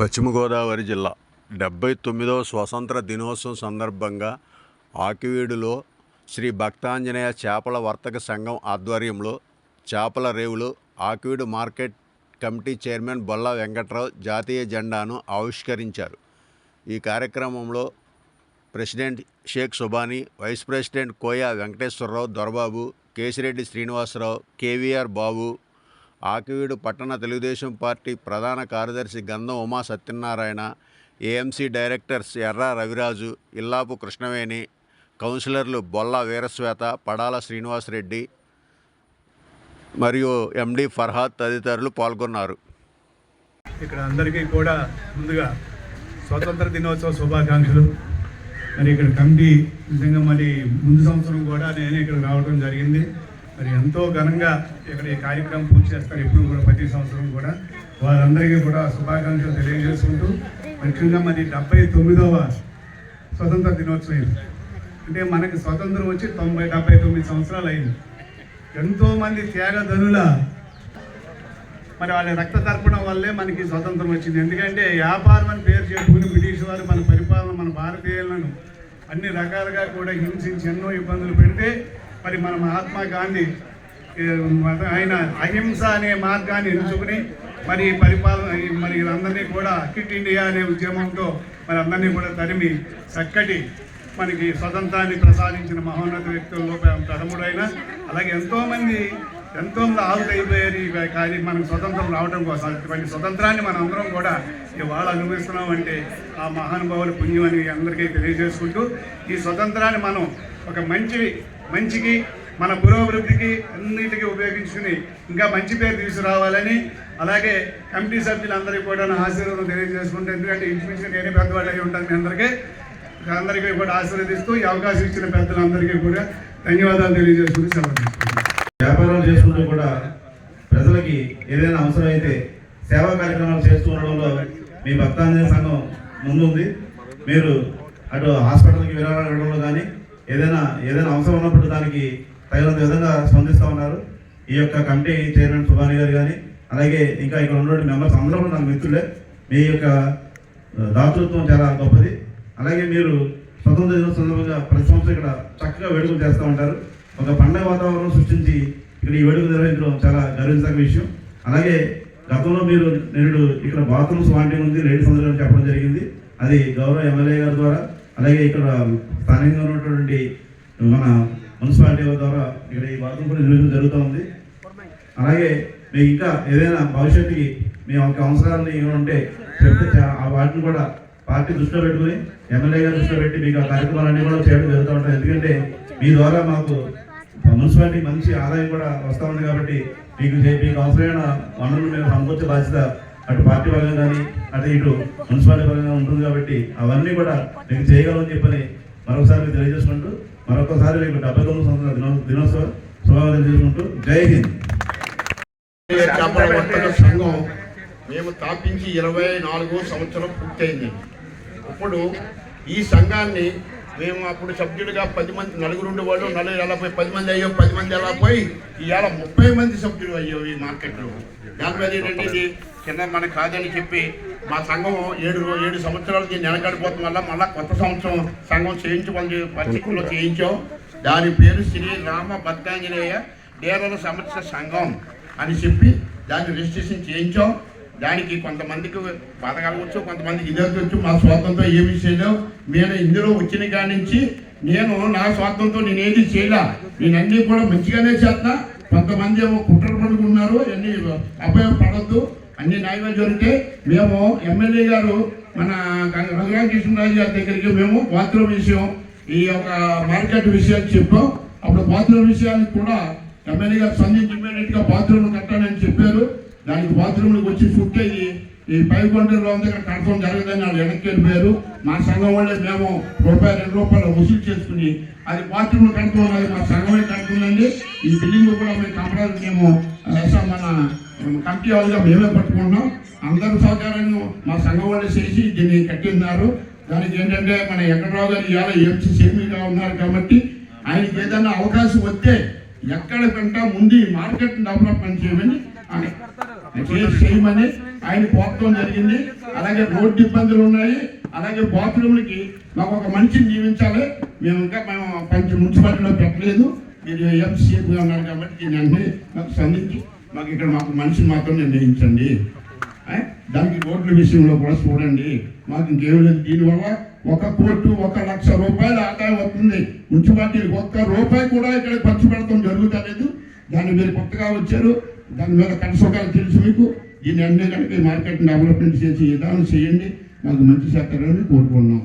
పశ్చిమ గోదావరి జిల్లా డెబ్బై తొమ్మిదవ స్వతంత్ర దినోత్సవం సందర్భంగా ఆకివీడులో శ్రీ భక్తాంజనేయ చేపల వర్తక సంఘం ఆధ్వర్యంలో చేపల రేవులు Akividu market committee chairman Bolla Venkatrao జాతీయ జెండాను ఆవిష్కరించారు. ఈ కార్యక్రమంలో president Sheikh Subani vice president Koya Venkateswararao Dorababu Kesireddy Srinivasarao KVR Babu Akividu పట్టణ తెలుగుదేశం పార్టీ ప్రధాన కార్యదర్శి గంధం ఉమా సత్యనారాయణ ఏఎంసీ డైరెక్టర్స్ ఎర్ర రవిరాజు ఇల్లాపు కృష్ణవేణి కౌన్సిలర్లు బొల్ల వీరశ్వేత పడాల శ్రీనివాసరెడ్డి మరియు ఎండి ఫర్హాద్ తదితరులు పాల్గొన్నారు. ఇక్కడ అందరికీ కూడా ముందుగా స్వాతంత్ర దినోత్సవ శుభాకాంక్షలు. మరి ఇక్కడ కమిటీ నిజంగా మరి ముందు సంవత్సరం కూడా నేనే ఇక్కడ రావడం జరిగింది. మరి ఎంతో ఘనంగా ఇక్కడ ఈ కార్యక్రమం పూర్తి చేస్తారు. ఎప్పుడు కూడా ప్రతి సంవత్సరం కూడా వారందరికీ కూడా శుభాకాంక్షలు తెలియజేసుకుంటూ ముఖ్యంగా మరి డెబ్బై తొమ్మిదవ స్వతంత్ర దినోత్సవం అంటే మనకి స్వతంత్రం వచ్చి తొంభై డెబ్బై తొమ్మిది సంవత్సరాలు అయింది. ఎంతోమంది త్యాగధనుల మరి వాళ్ళ రక్త తర్పణం వల్లే మనకి స్వతంత్రం వచ్చింది. ఎందుకంటే వ్యాపారం అని పేరు చెప్పుకుని బ్రిటిష్ వారు మన పరిపాలన మన భారతీయులను అన్ని రకాలుగా కూడా హింసించి ఎన్నో ఇబ్బందులు పెడితే మరి మన మహాత్మా గాంధీ ఆయన అహింస అనే మార్గాన్ని ఎంచుకుని మరి పరిపాలన ఈ మరి అందరినీ కూడా కిట్ ఇండియా అనే ఉద్యమంతో మరి అందరినీ కూడా తరిమి చక్కటి మనకి స్వతంత్రాన్ని ప్రసాదించిన మహోన్నత వ్యక్తుల్లో ప్రథముడైన అలాగే ఎంతోమంది ఎంతో మంది ఆవులు అయిపోయారు ఈ కార్యం మనకు స్వతంత్రం రావడం కోసం. అటువంటి స్వతంత్రాన్ని మనం అందరం కూడా ఇవాళ అనుభవిస్తున్నాం అంటే ఆ మహానుభావుల పుణ్యం అని అందరికీ తెలియజేసుకుంటూ ఈ స్వతంత్రాన్ని మనం ఒక మంచి మంచికి మన పురోభివృద్ధికి అన్నిటికీ ఉపయోగించుకుని ఇంకా మంచి పేరు తీసుకురావాలని అలాగే కమిటీ సభ్యులందరికీ కూడా నా ఆశీర్వాదం తెలియజేసుకుంటే ఎందుకంటే ఇన్స్టిట్యూషన్ నేనే పెద్దవాళ్ళు అయి ఉంటాను మీ అందరికీ. అందరికీ కూడా ఆశీర్వదిస్తూ ఈ అవకాశం ఇచ్చిన పెద్దలందరికీ కూడా ధన్యవాదాలు తెలియజేసుకుంటూ సెలవు వ్యాపారాలు చేసుకుంటూ కూడా ప్రజలకి ఏదైనా అవసరమైతే సేవా కార్యక్రమాలు చేస్తూ ఉండడంలో మీ భక్తాంజనేయ సంఘం ముందుంది. మీరు అటు హాస్పిటల్కి విరాళాలు ఇవ్వడంలో కానీ ఏదైనా ఏదైనా అవసరం ఉన్నప్పుడు దానికి తగినంత విధంగా స్పందిస్తూ ఉన్నారు. ఈ యొక్క కమిటీ చైర్మన్ సుభాని గారు కానీ అలాగే ఇంకా ఇక్కడ ఉన్నటువంటి మెంబర్స్ అందరూ కూడా నాకు మిత్రులే. మీ యొక్క దాతృత్వం చాలా గొప్పది. అలాగే మీరు స్వతంత్ర దినోత్సవం సందర్భంగా ప్రతి సంవత్సరం ఇక్కడ చక్కగా వేడుకలు చేస్తూ ఉంటారు. ఒక పండగ వాతావరణం సృష్టించి ఇక్కడ ఈ వేడుక నిర్వహించడం చాలా గర్వించదగ్గ విషయం. అలాగే గతంలో మీరు నేడు ఇక్కడ బాత్రూమ్స్ వాంటింగ్ ఉంది లేడీస్ అందరూ చెప్పడం జరిగింది. అది గౌరవ ఎమ్మెల్యే గారి ద్వారా అలాగే ఇక్కడ స్థానికంగా ఉన్నటువంటి మన మున్సిపాలిటీ ద్వారా ఇక్కడ ఈ బాత్రూమ్ కూడా నిర్వహించడం జరుగుతూ ఉంది. అలాగే మీకు ఇంకా ఏదైనా భవిష్యత్తుకి మీ యొక్క అవసరాలని ఉంటే చెప్తే ఆ వాటిని కూడా పార్టీ దృష్టిలో పెట్టుకుని ఎమ్మెల్యే గారి దృష్టిలో పెట్టి మీకు ఆ కార్యక్రమాలన్నీ కూడా చేయడం జరుగుతూ ఉంటాయి. ఎందుకంటే మీ ద్వారా మాకు మున్సిపాలిటీ మంచి ఆదాయం కూడా వస్తూ ఉంది కాబట్టి మీకు మీకు అవసరమైన వనరులు మేము సమకూర్చే బాధ్యత అటు పార్టీ పరంగా కానీ అటు ఇటు మున్సిపాలిటీ పరంగా ఉంటుంది కాబట్టి అవన్నీ కూడా మీకు చేయగలమని చెప్పని మరొకసారి మీకు తెలియజేసుకుంటూ మరొకసారి మీకు డెబ్బై తొమ్మిది సంవత్సరాల దినో- దినోత్సవ శుభాకాంక్షలు చేసుకుంటూ జై హింద్. చేపల వర్తక సంఘం మేము స్థాపించి ఇరవై నాలుగో సంవత్సరం పూర్తయింది. ఇప్పుడు ఈ సంఘాన్ని మేము అప్పుడు సభ్యులుగా పది మంది నలుగురు ఉండేవాళ్ళు నలుగురు ఎలా పోయి పది మంది అయ్యో. పది మంది ఎలా పోయి ఇవాళ ముప్పై మంది సభ్యులు అయ్యో ఈ మార్కెట్లో. దాని మీద ఏంటంటే కింద మనకు కాదని చెప్పి మా సంఘం ఏడు ఏడు సంవత్సరాలకి నెలకడిపోవడం వల్ల మళ్ళీ కొత్త సంవత్సరం సంఘం చేయించమని పరిస్థితుల్లో చేయించాం. దాని పేరు శ్రీ రామ భద్రాంజనేయ డేరల సమస్య సంఘం అని చెప్పి దాన్ని రిజిస్ట్రేషన్ చేయించాం. దానికి కొంతమందికి బాధ కలగవచ్చు కొంతమందికి ఇదవచ్చు మా స్వార్థంతో ఏమీ చేయలేవు నేను ఇందులో వచ్చిన కాడి నుంచి నేను నా స్వార్థంతో నేనేది చేయలే. నేనన్నీ కూడా మంచిగానే చేస్తా. కొంతమంది ఏమో కుట్ర పడుకున్నారు అన్ని అభయం పడద్దు. అన్ని న్యాయంగా జరిగితే మేము ఎమ్మెల్యే గారు మన రఘురామకృష్ణరాజు గారి దగ్గరికి మేము బాత్రూమ్ విషయం ఈ యొక్క మార్కెట్ విషయాలు చెప్పాం. అప్పుడు బాత్రూమ్ విషయానికి కూడా ఎమ్మెల్యే గారు స్పందించి ఇమీడియట్గా బాత్రూమ్ కట్టాలని చెప్పారు. దానికి బాత్రూమ్లకు వచ్చి ఫుట్ అయ్యి ఈ పై కొండలో ఉంది ఇక్కడ జరగదని వాళ్ళు వెనక్కి వెళ్ళిపోయారు. మా సంఘం వాళ్ళే మేము రూపాయి రెండు రూపాయలు వసూలు చేసుకుని అది బాత్రూమ్లో కడుతున్నాం అది మా సంఘమే కడుతుందండి ఈ బిల్డింగ్ కూడా మేము కంపల్సరీ మేము మన మేము కమిటీ వాళ్ళుగా మేమే పట్టుకుంటున్నాం. అందరి సహకారాన్ని మా సంఘం వాళ్ళు చేసి దీన్ని కట్టిన్నారు దానికి ఏంటంటే మన వెంకటరావు గారు ఇవాళ ఎంసీ చైర్మన్గా ఉన్నారు కాబట్టి ఆయనకి ఏదైనా అవకాశం వస్తే ఎక్కడ కంటే ముందు మార్కెట్ డెవలప్మెంట్ చేయమని చేయమని ఆయన కోరటం జరిగింది. అలాగే రోడ్డు ఇబ్బందులు ఉన్నాయి. అలాగే బాత్రూమ్లకి మాకు ఒక మనిషిని నియమించాలి. మేము ఇంకా మేము పంచ మున్సిపాలిటీలో పెట్టలేదు. మీరు ఎంసీఎఫ్గా ఉన్నారు కాబట్టి దీన్ని అన్ని మాకు స్పందించి మాకు ఇక్కడ మాకు మనిషిని మాత్రం నిర్ణయించండి. దానికి రోడ్ల విషయంలో కూడా చూడండి. మాకు ఇంకేం లేదు. దీనివల్ల ఒక కోటు ఒక లక్ష రూపాయల ఆదాయం వస్తుంది. మున్సిపాలిటీకి ఒక్క రూపాయి కూడా ఇక్కడ ఖర్చు పెడతాం జరుగుతలేదు. దాన్ని మీరు కొత్తగా వచ్చారు. దాని మీద కనసోకాలు తెలుసు మీకు. దీన్ని అన్ని కనుక మార్కెట్ డెవలప్మెంట్ చేసి విధానం చేయండి. మాకు మంచి చేస్తారని కోరుకున్నాం